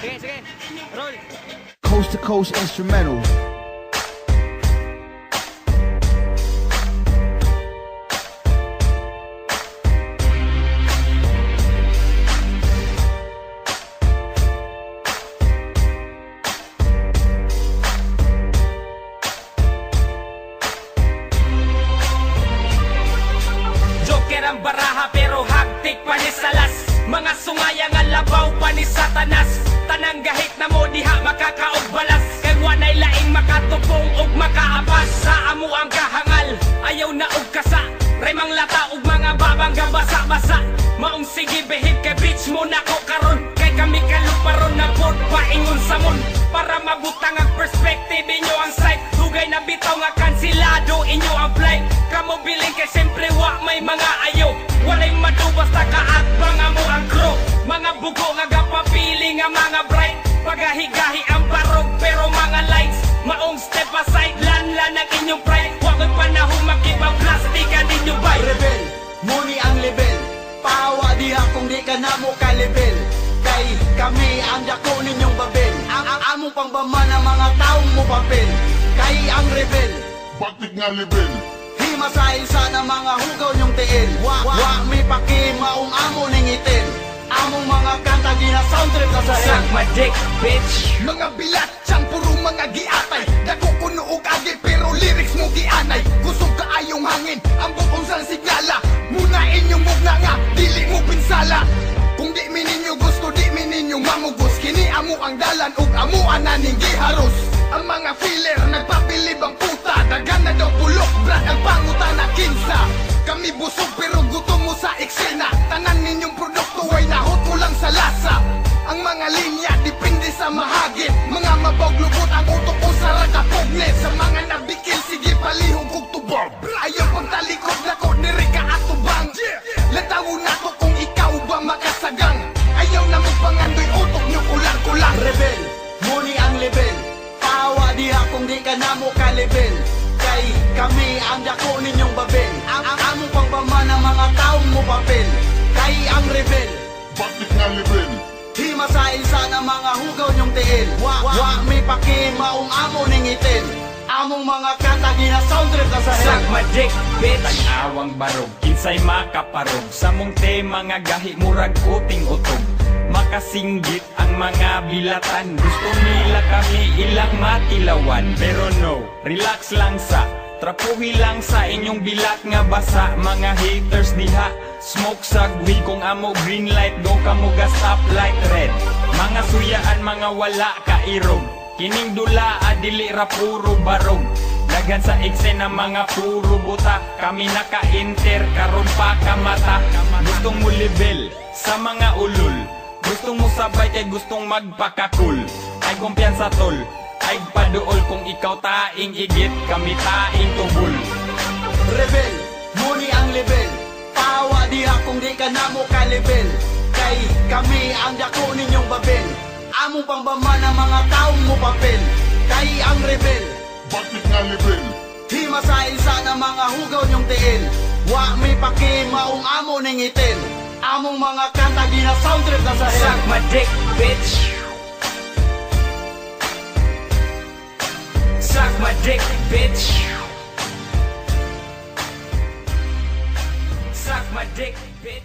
sige. Roll. Coast to coast instrumental. Joker ang baraha pero hagtik pa ni Salas Mga sungaya nga labaw pa ni Satanas. Tanang gahit na mo diha makakaog balas Kay wanay laing makatupong ug makaapas. Sa amo ang kahangal ayaw na og kasa. Raymang lata ug mga babang gabasa-basa. Maong sige behave kay bitch mo nako karon. Kay kami kaluparon na pod paingon sa mon. Para mabutang ang perspective inyo ang sight. Dugay na bitaw nga kansilado inyo ang flight. Kamo biling kay Maong step aside lanlan ang inyong pride. Wa ko'y panahon makipag-plastikan ninyo bay Rebel, muni ang level Pahawa diha kung di ka na mo ka-level Kay kami ang dako ninyong babel. Ang, ang among pangbama ng mga taong mo papel Kay ang rebel. Bakit nga level? Himasahil sana mga hugaw nyong tiil. Wa, wa, mi paki maong amo ning itil. Among mga kanta gina soundtrip na sa Suck my dick, bitch. Mga bilat, diha kung di ka na mo ka-level Kay kami ang dako ninyong babel Ang, ang among pangbama ng mga taong mo papel Kay ang rebel Bakit nga level? Himasahil sana mga hugaw nyong tiil. Wa, wa, mi paki maong amo ning itil Among mga kanta gina soundtrip na sa my dick, bitch. Tag-awang barog, kinsay makaparog. Sa mong tema nga gahi murag uting utog Makasinggit ang mga bilatan. Gusto nila kami ilang matilawan. Pero no, relax lang sa Trapuhi lang sa inyong bilat nga basa. Mga haters diha Smoke sa gwi. Kung amo green light Go kamo ga stoplight red. Mga suyaan mga wala kairog Kining dula adili ra puro barog Daghan sa eksena mga puro buta. Kami naka-enter karon pa ka mata. Gustong mo level sa mga ulul Gustong mo sabay kay gustong magpakakul Ay kumpiyansa tol. Ay paduol kung ikaw taing igit Kami taing tubul Rebel, muni ang level Pahawa diha kung di ka na mo ka-level Kay kami ang dako ninyong babel. Among pangbama ng mga taong mo papel. Kay ang rebel. Bakit nga level? Himasahil sana mga hugaw nyong tiil. Wa mi paki maong amo ning itil Among mga kanta gina soundtrip na sa head Suck my dick, bitch. Suck my dick, bitch. Suck my dick, bitch